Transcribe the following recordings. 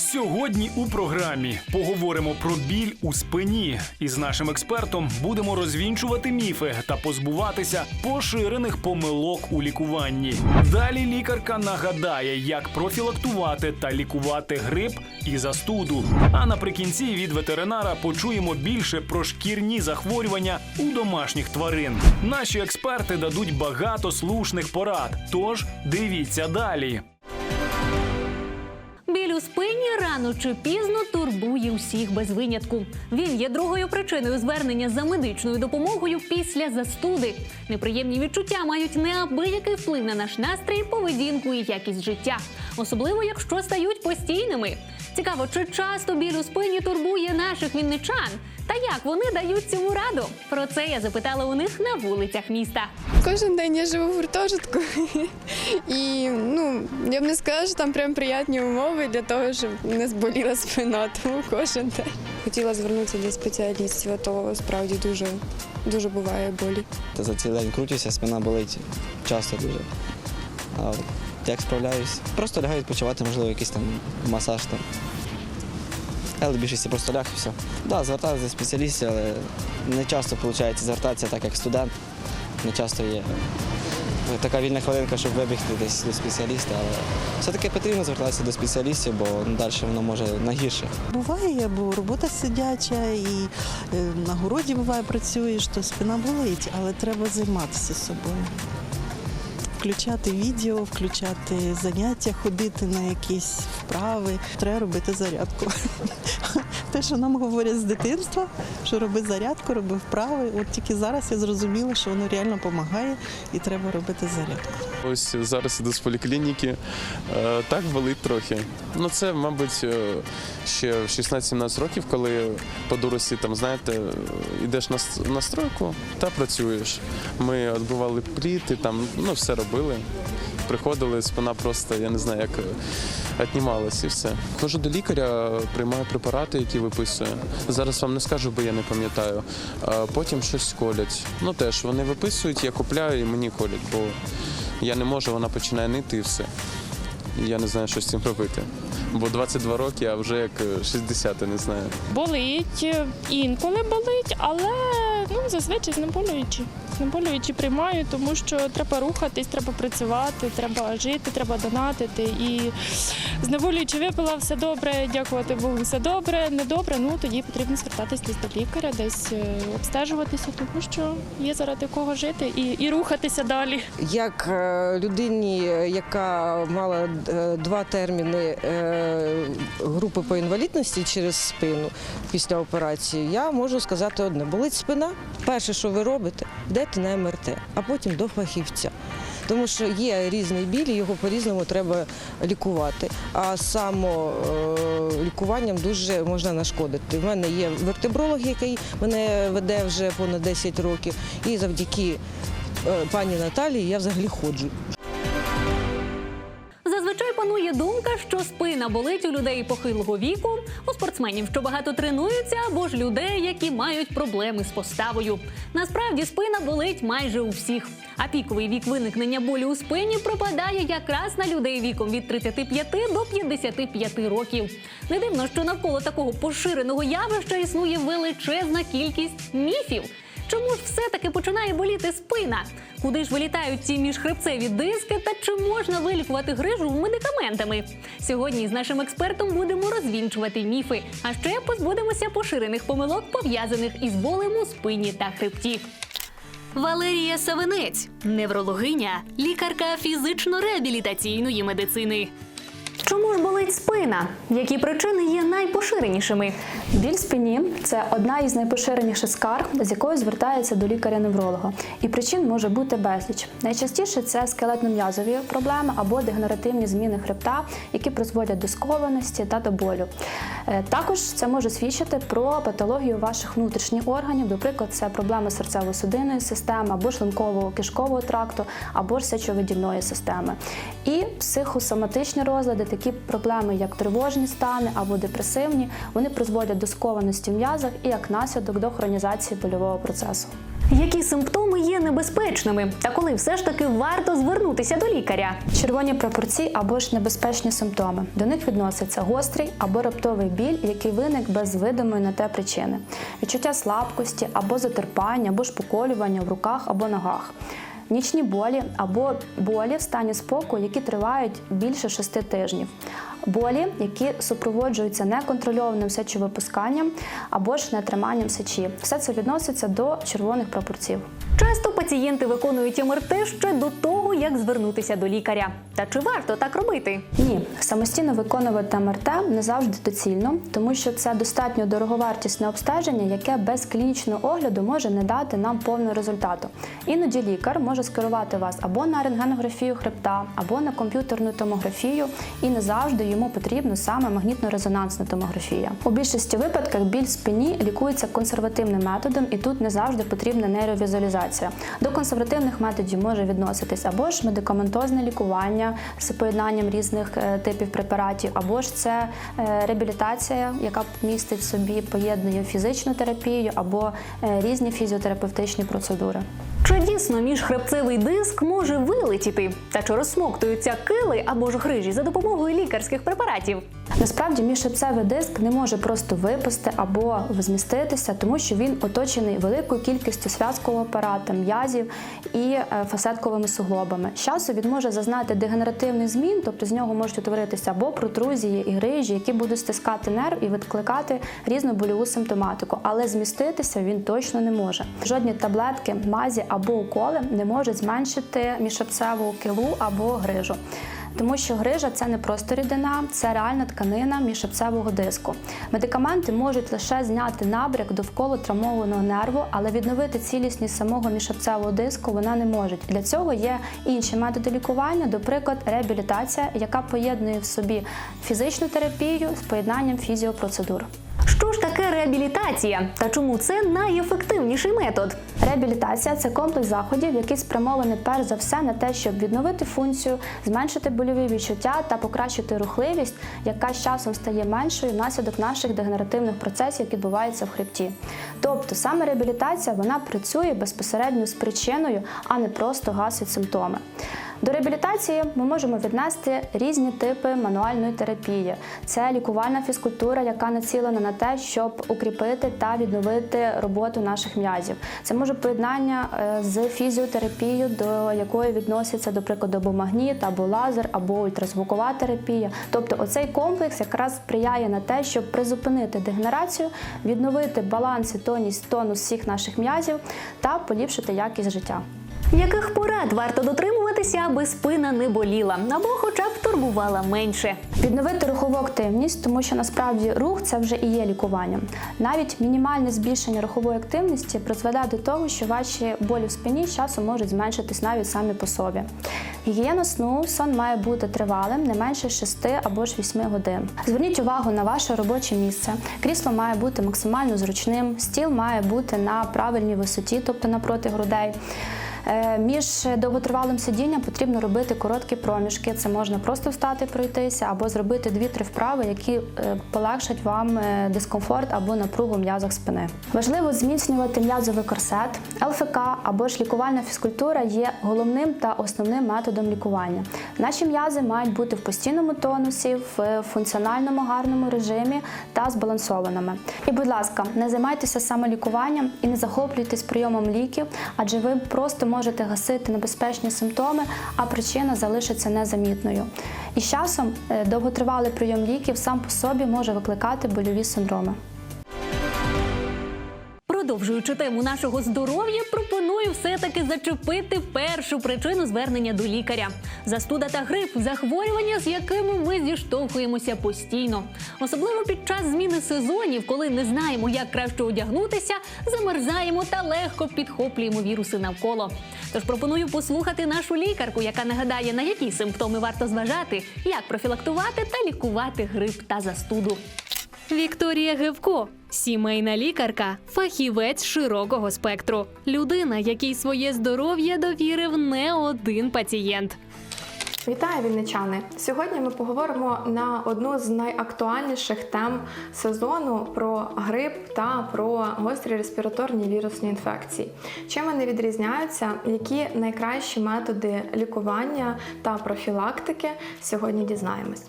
Сьогодні у програмі поговоримо про біль у спині. І з нашим експертом будемо розвінчувати міфи та позбуватися поширених помилок у лікуванні. Далі лікарка нагадає, як профілактувати та лікувати грип і застуду. А наприкінці від ветеринара почуємо більше про шкірні захворювання у домашніх тварин. Наші експерти дадуть багато слушних порад. Тож дивіться далі. Спині рано чи пізно турбує усіх без винятку. Він є другою причиною звернення за медичною допомогою після застуди. Неприємні відчуття мають неабиякий вплив на наш настрій, поведінку і якість життя, особливо якщо стають постійними. Цікаво, чи часто біль у спині турбує наших вінничан? Та як вони дають цьому раду? Про це я запитала у них на вулицях міста. Кожен день я живу в гуртожитку, і ну я б не сказала, що там прям приятні умови для того, щоб не зболіла спина, тому кожен день. Хотіла звернутися до спеціалістів, а то справді дуже, дуже буває болі. Та за цілий день крутюся, спина болить часто дуже. А як справляюсь? Просто лягаю відпочивати, можливо, якийсь там масаж там. Але в більшості просто ляг і все. Да, звертаюся до спеціалістів, але не часто виходить звертатися, так як студент. Не часто є така вільна хвилинка, щоб вибігти десь до спеціаліста. Але все-таки потрібно звертатися до спеціалістів, бо далі воно може нагірше. Буває, бо робота сидяча і е, на городі буває працюєш, то спина болить, але треба займатися собою. Включати відео, включати заняття, ходити на якісь вправи. Треба робити зарядку. Те, що нам говорять з дитинства, що роби зарядку, роби вправи. От тільки зараз я зрозуміла, що воно реально допомагає і треба робити зарядку. Ось зараз іду з поліклініки. Е, Так болить трохи. Ну це, мабуть, е, ще в 16-17 років, коли по дурості там, знаєте, йдеш на стройку та працюєш. Ми відбивали пліти, там ну все робили. Приходили, спина просто, я не знаю, як е, і все. Ходжу до лікаря, приймаю препарати, які виписує. Зараз вам не скажу, бо я не пам'ятаю. Потім щось колять. Ну теж вони виписують, я купляю і мені колять, бо я не можу, вона починає нити і все. Я не знаю, що з цим робити. Бо 22 роки, а вже як е, 60, не знаю. Болить, інколи болить, але зазвичай знеболюючи. Знеболюючи приймаю, тому що треба рухатись, треба працювати, треба жити, треба донатити. І знеболюючи випила все добре, дякувати Богу, все добре, не добре, ну тоді потрібно звертатись десь до лікаря, десь е, обстежуватися, тому що є заради кого жити і, і рухатися далі. Як е, людині, яка мала е, два терміни е, групи по інвалідності через спину після операції, я можу сказати одне: болить спина. Перше, що ви робите, йдете на МРТ, а потім до фахівця. Тому що є різний біль, його по-різному треба лікувати. А само е, дуже можна нашкодити. У мене є вертебролог, який мене веде вже понад 10 років, і завдяки е, пані Наталії я взагалі ходжу. Панує думка, що спина болить у людей похилого віку, у спортсменів, що багато тренуються, або ж людей, які мають проблеми з поставою. Насправді спина болить майже у всіх. А піковий вік виникнення болю у спині припадає якраз на людей віком від 35 до 55 років. Не дивно, що навколо такого поширеного явища існує величезна кількість міфів. Чому ж все-таки починає боліти спина? Куди ж вилітають ці міжхребцеві диски та чи можна вилікувати грижу медикаментами? Сьогодні з нашим експертом будемо розвінчувати міфи, а ще позбудемося поширених помилок, пов'язаних із болем у спині та хребті. Валерія Савинець, неврологиня, лікарка фізично-реабілітаційної медицини. Чому ж болить спина? Які причини є найпоширенішими? Біль спині це одна із найпоширеніших скарг, з якою звертаються до лікаря-невролога. І причин може бути безліч. Найчастіше це скелетно-м'язові проблеми або дегенеративні зміни хребта, які призводять до скованості та до болю. Е, Також це може свідчити про патологію ваших внутрішніх органів, наприклад, це проблеми серцево-судинної системи, або шлункового кишкового тракту, або ж сечовидільної системи. І психосоматичні розлади, такі проблеми, як тривожні стани або депресивні, вони призводять до скованості в м'язах і як наслідок до хронізації больового процесу. Які симптоми є небезпечними, та коли все ж таки варто звернутися до лікаря? Червоні прапорці або ж небезпечні симптоми. До них відноситься гострий або раптовий біль, який виник без видимої на те причини, відчуття слабкості або затерпання, або ж поколювання в руках або ногах. Нічні болі або болі в стані спокою, які тривають більше шести тижнів. Болі, які супроводжуються неконтрольованим сечовипусканням або ж нетриманням сечі. Все це відноситься до червоних прапорців. Часто пацієнти виконують МРТ ще до того, як звернутися до лікаря. Та чи варто так робити? Ні, самостійно виконувати МРТ не завжди доцільно, тому що це достатньо дороговартісне обстеження, яке без клінічного огляду може не дати нам повного результату. Іноді лікар може скерувати вас або на рентгенографію хребта, або на комп'ютерну томографію, і не завжди йому потрібно саме магнітно-резонансна томографія. У більшості випадків біль в спині лікується консервативним методом, і тут не завжди потрібна нейровізуалізація. До консервативних методів може відноситись або ж медикаментозне лікування з поєднанням різних е, типів препаратів, або ж це е, реабілітація, яка містить собі поєднує фізичну терапію або е, різні фізіотерапевтичні процедури. Чи дійсно міжхребцевий диск може вилетіти? Та чи розсмоктуються кили або ж грижі за допомогою лікарських препаратів? Насправді міжшипцевий диск не може просто випасти або зміститися, тому що він оточений великою кількістю зв'язкового апарата, м'язів і е, фасетковими суглобами. З часу він може зазнати дегенеративних змін, тобто з нього можуть утворитися або протрузії і грижі, які будуть стискати нерв і викликати різну больову симптоматику, але зміститися він точно не може. Жодні таблетки, мазі або уколи не можуть зменшити міжшипцеву килу або грижу. Тому що грижа це не просто рідина, це реальна тканина міжшипцевого диску. Медикаменти можуть лише зняти набряк довкола травмованого нерву, але відновити цілісність самого міжшипцевого диску вона не може. Для цього є інші методи лікування, до приклад, реабілітація, яка поєднує в собі фізичну терапію з поєднанням фізіопроцедур. Що ж таке реабілітація? Та чому це найефективніший метод? Реабілітація це комплекс заходів, який спрямований перш за все на те, щоб відновити функцію, зменшити больові відчуття та покращити рухливість, яка з часом стає меншою внаслідок наших дегенеративних процесів, які відбуваються в хребті. Тобто саме реабілітація вона працює безпосередньо з причиною, а не просто гасить симптоми. До реабілітації ми можемо віднести різні типи мануальної терапії. Це лікувальна фізкультура, яка націлена на те, щоб укріпити та відновити роботу наших м'язів. Це може поєднання е, з фізіотерапією, до якої відноситься, до прикладу, або магніт, або лазер, або ультразвукова терапія. Тобто, оцей комплекс якраз сприяє на те, щоб призупинити дегенерацію, відновити баланс і тонус, тонус всіх наших м'язів та поліпшити якість життя. Яких порад варто дотримуватися, аби спина не боліла або хоча б турбувала менше? Відновити рухову активність, тому що насправді рух це вже і є лікуванням. Навіть мінімальне збільшення рухової активності призведе до того, що ваші болі в спині з часом можуть зменшитись навіть самі по собі. Гігієна сну сон має бути тривалим не менше 6 або ж 8 годин. Зверніть увагу на ваше робоче місце. Крісло має бути максимально зручним, стіл має бути на правильній висоті, тобто напроти грудей. Е, Між довготривалим сидінням потрібно робити короткі проміжки. Це можна просто встати, пройтися або зробити 2-3 вправи, які е, полегшать вам е, дискомфорт або напругу в м'язах спини. Важливо зміцнювати м'язовий корсет. ЛФК або ж лікувальна фізкультура є головним та основним методом лікування. Наші м'язи мають бути в постійному тонусі, в функціональному гарному режимі та збалансованими. І, будь ласка, не займайтеся самолікуванням і не захоплюйтесь прийомом ліків, адже ви просто можете гасити небезпечні симптоми, а причина залишиться незамітною. І з часом е, довготривалий прийом ліків сам по собі може викликати больові синдроми. Продовжуючи тему нашого здоров'я, пропоную все-таки зачепити першу причину звернення до лікаря. Застуда та грип захворювання, з якими ми зіштовхуємося постійно. Особливо під час зміни сезонів, коли не знаємо, як краще одягнутися, замерзаємо та легко підхоплюємо віруси навколо. Тож пропоную послухати нашу лікарку, яка нагадає, на які симптоми варто зважати, як профілактувати та лікувати грип та застуду. Вікторія Гевко, сімейна лікарка, фахівець широкого спектру, людина, якій своє здоров'я довірив не один пацієнт. Вітаю, вінничани! Сьогодні ми поговоримо на одну з найактуальніших тем сезону про грип та про гострі респіраторні вірусні інфекції. Чим вони відрізняються, які найкращі методи лікування та профілактики сьогодні дізнаємось.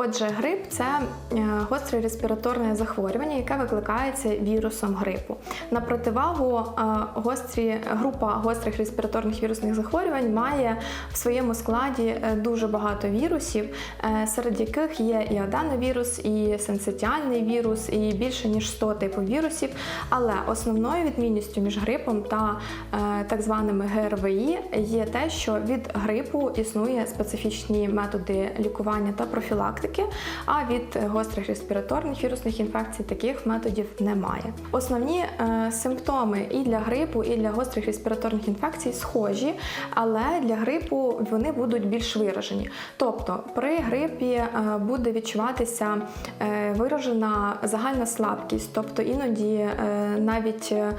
Отже, грип це е, гостре респіраторне захворювання, яке викликається вірусом грипу. На противагу е, гострі група гострих респіраторних вірусних захворювань має в своєму складі е, дуже багато вірусів, серед яких є і аденовірус, і синцитіальний вірус, і більше ніж 100 типів вірусів. Але основною відмінністю між грипом та так званими ГРВІ є те, що від грипу існує специфічні методи лікування та профілактики, а від гострих респіраторних вірусних інфекцій таких методів немає. Основні е, симптоми і для грипу, і для гострих респіраторних інфекцій схожі, але для грипу вони будуть більш виражені. Тобто при грипі е, буде відчуватися е, виражена загальна слабкість, тобто іноді е, навіть е,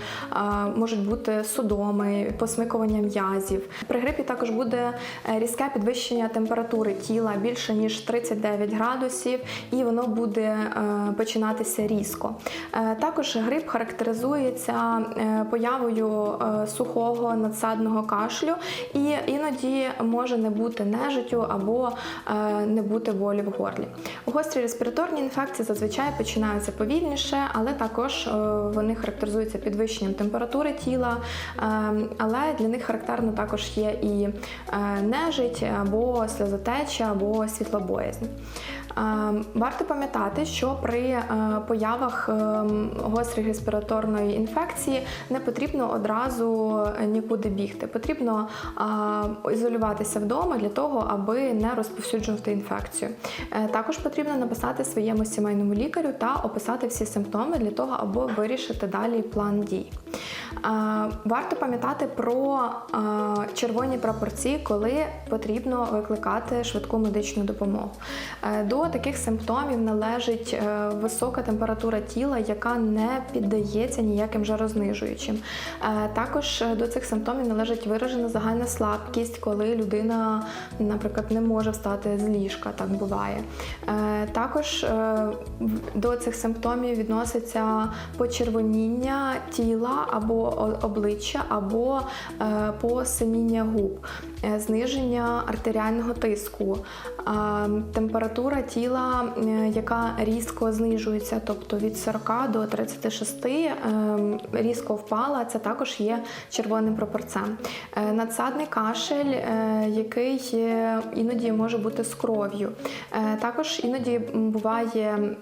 можуть бути судоми, посмикування м'язів. При грипі також буде е, різке підвищення температури тіла більше ніж 39 градусів, і воно буде е, починатися різко. Е, Також грип характеризується е, появою сухого надсадного кашлю, і іноді може не бути нежиттю або не бути болі в горлі. Гострі респіраторні інфекції зазвичай починаються повільніше, але також вони характеризуються підвищенням температури тіла, але для них характерно також є і нежить або сльозотеча, або світлобоязнь. Е, Варто пам'ятати, що при е, появах е, гострої респіраторної інфекції не потрібно одразу нікуди бігти. Потрібно е, ізолюватися вдома для того, аби не розповсюджувати інфекцію. Е, Також потрібно написати своєму сімейному лікарю та описати всі симптоми для того, аби вирішити далі план дій. Е, Варто пам'ятати про е, червоні прапорці, коли потрібно викликати швидку медичну допомогу. Е, Таких симптомів належить е, висока температура тіла, яка не піддається ніяким жарознижуючим. Е, Також е, до цих симптомів належить виражена загальна слабкість, коли людина, наприклад, не може встати з ліжка, так буває. Також до цих симптомів відноситься почервоніння тіла або обличчя, або посиніння губ, зниження артеріального тиску, е, температура тіла, е, яка різко знижується, тобто від 40 до 36 е, різко впала, це також є червоним прапорцем. Е, Надсадний кашель, е, який іноді може бути з кров'ю. Також іноді буває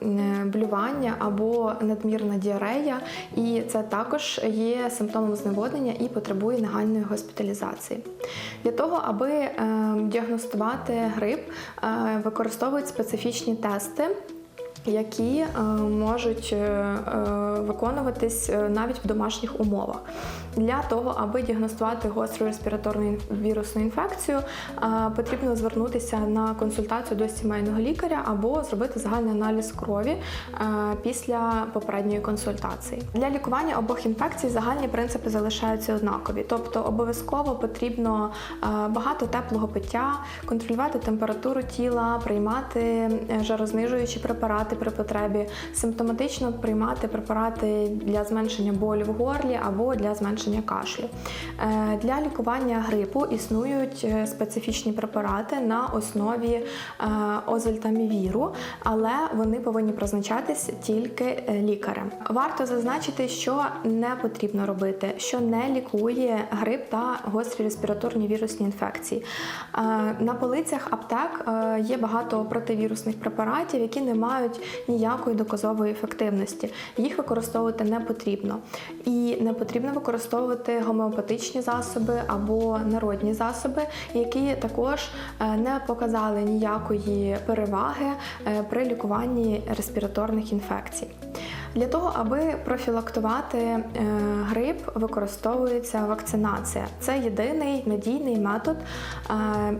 блювання або надмірна діарея, і це також є симптомом зневоднення і потребує нагальної госпіталізації. Для того, аби е, діагностувати грип, використовують специфічні тести. Які е, можуть е, е, виконуватись навіть в домашніх умовах. Для того, аби діагностувати гостру респіраторну вірусну інфекцію, потрібно звернутися на консультацію до сімейного лікаря або зробити загальний аналіз крові після попередньої консультації. Для лікування обох інфекцій загальні принципи залишаються однакові, тобто обов'язково потрібно багато теплого пиття, контролювати температуру тіла, приймати жарознижуючі препарати при потребі, симптоматично приймати препарати для зменшення болю в горлі або для зменшення кашлю. Е, Для лікування грипу існують е, специфічні препарати на основі е, озельтамівіру, але вони повинні призначатись тільки лікарем. Варто зазначити, що не потрібно робити, що не лікує грип та гострі респіраторні вірусні інфекції. На полицях аптек є багато противірусних препаратів, які не мають ніякої доказової ефективності. Їх використовувати не потрібно. І не потрібно використовувати гомеопатичні засоби або народні засоби, які також е, не показали ніякої переваги е, при лікуванні респіраторних інфекцій. Для того, аби профілактувати е, грип, використовується вакцинація. Це єдиний надійний метод е,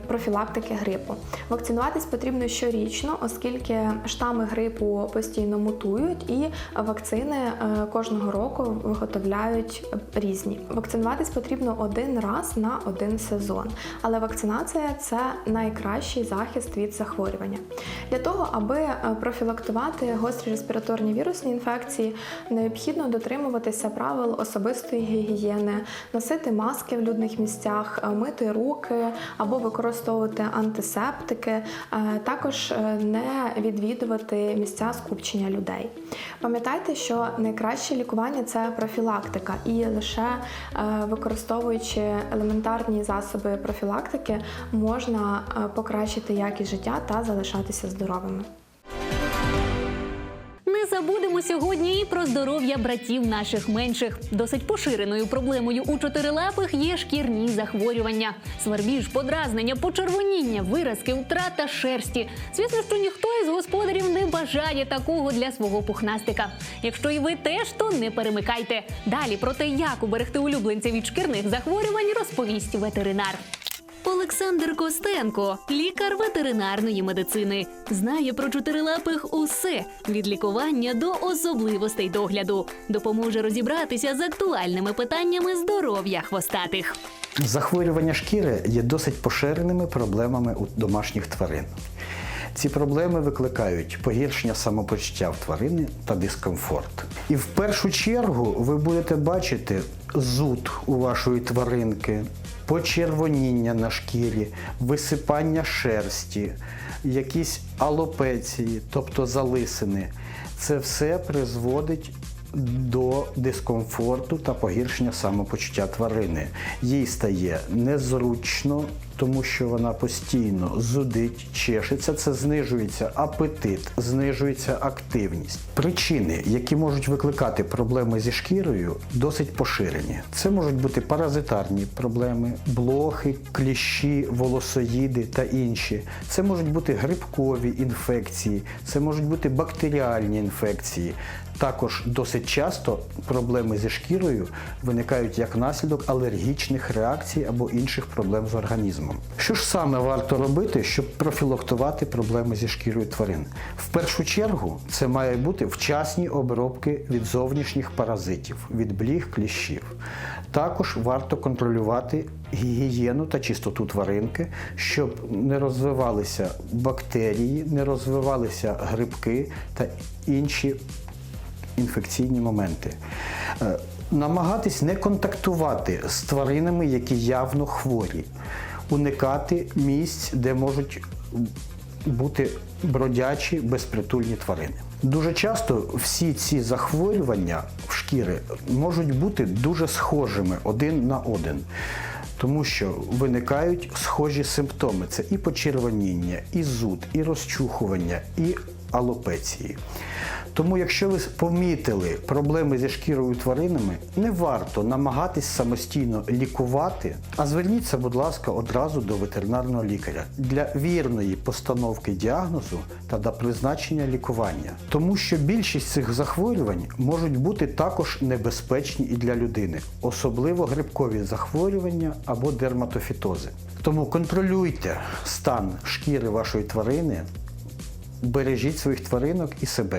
профілактики грипу. Вакцинуватись потрібно щорічно, оскільки штами грипу постійно мутують, і вакцини е, кожного року виготовляють різні. Вакцинуватись потрібно один раз на один сезон, але вакцинація це найкращий захист від захворювання. Для того, аби профілактувати гострі респіраторні вірусні інфекції, необхідно дотримуватися правил особистої гігієни, носити маски в людних місцях, е, мити руки або використовувати антисептики, е, також е, не відвідувати місця скупчення людей. Пам'ятайте, що найкраще лікування це профілактика, і лише використовуючи елементарні засоби профілактики, можна покращити якість життя та залишатися здоровими. Забудемо сьогодні і про здоров'я братів наших менших. Досить поширеною проблемою у чотирилапих є шкірні захворювання, свербіж, подразнення, почервоніння, виразки, втрата шерсті. Звісно, що ніхто із господарів не бажає такого для свого пухнастика. Якщо і ви теж, то не перемикайте. Далі про те, як уберегти улюбленця від шкірних захворювань, розповість ветеринар. Олександр Костенко, лікар ветеринарної медицини, знає про чотирилапих усе від лікування до особливостей догляду. Допоможе розібратися з актуальними питаннями здоров'я хвостатих. Захворювання шкіри є досить поширеними проблемами у домашніх тварин. Ці проблеми викликають погіршення самопочуття в тварини та дискомфорт. І в першу чергу ви будете бачити зуд у вашої тваринки, почервоніння на шкірі, висипання шерсті, якісь алопеції, тобто залисини. Це все призводить до дискомфорту та погіршення самопочуття тварини. Їй стає незручно, тому що вона постійно зудить, чешеться, це знижується апетит, знижується активність. Причини, які можуть викликати проблеми зі шкірою, досить поширені. Це можуть бути паразитарні проблеми, блохи, кліщі, волосоїди та інші. Це можуть бути грибкові інфекції, це можуть бути бактеріальні інфекції. Також досить часто проблеми зі шкірою виникають як наслідок алергічних реакцій або інших проблем з організмом. Що ж саме варто робити, щоб профілактувати проблеми зі шкірою тварин? В першу чергу це має бути вчасні обробки від зовнішніх паразитів, від бліг, кліщів. Також варто контролювати гігієну та чистоту тваринки, щоб не розвивалися бактерії, не розвивалися грибки та інші інфекційні моменти. Е, Намагатись не контактувати з тваринами, які явно хворі, уникати місць, де можуть бути бродячі безпритульні тварини. Дуже часто всі ці захворювання в шкіри можуть бути дуже схожими один на один. Тому що виникають схожі симптоми: це і почервоніння, і зуд, і розчухування, і алопеції. Тому, якщо ви помітили проблеми зі шкірою тваринами, не варто намагатись самостійно лікувати, а зверніться, будь ласка, одразу до ветеринарного лікаря для вірної постановки діагнозу та до призначення лікування. Тому що більшість цих захворювань можуть бути також небезпечні і для людини, особливо грибкові захворювання або дерматофітози. Тому контролюйте стан шкіри вашої тварини, бережіть своїх тваринок і себе.